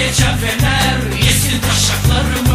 geçen fener Yesin taşaklarımı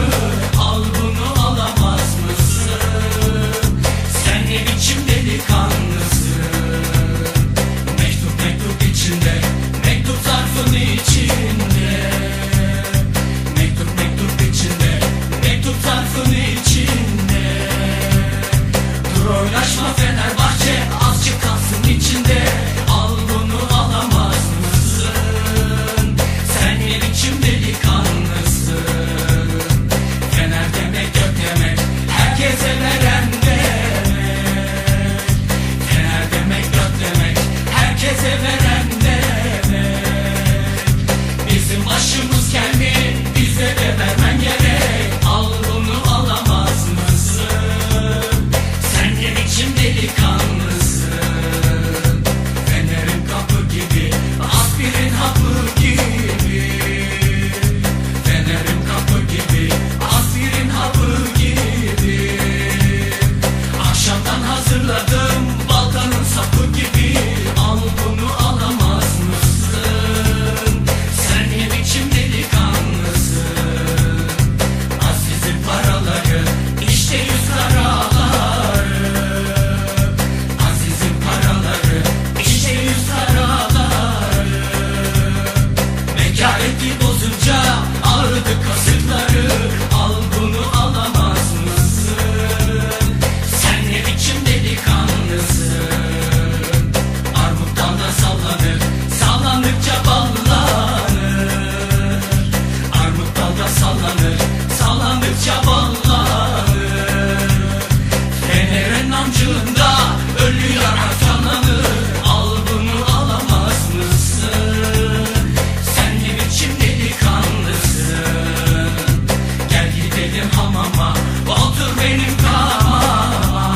benim hamama Otur benim kamama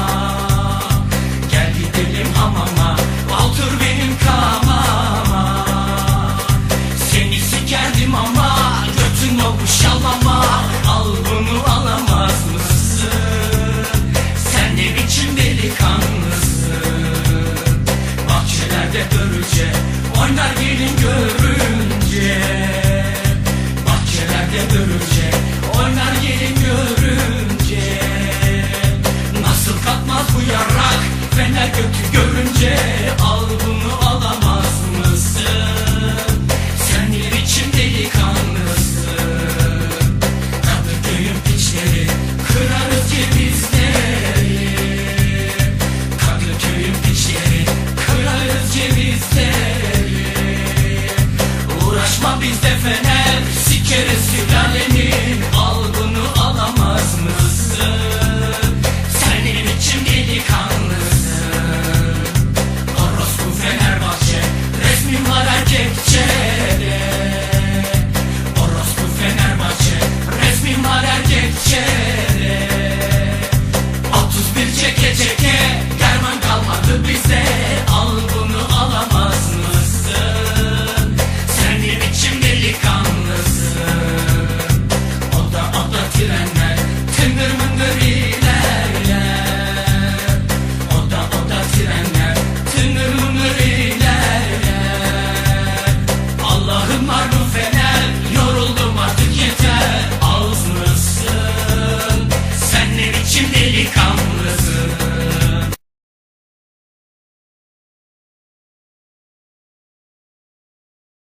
Gel gidelim hamama Otur benim kamama Seni sikerdim ama Götün o şalama Al bunu alamaz mısın? Sen ne biçim delikanlısın? Bahçelerde görece Oynar gelin görünce. Bahçelerde görünce oynar yeri görünce. Nasıl kalkmaz bu yarak fener götü görünce. Al bunu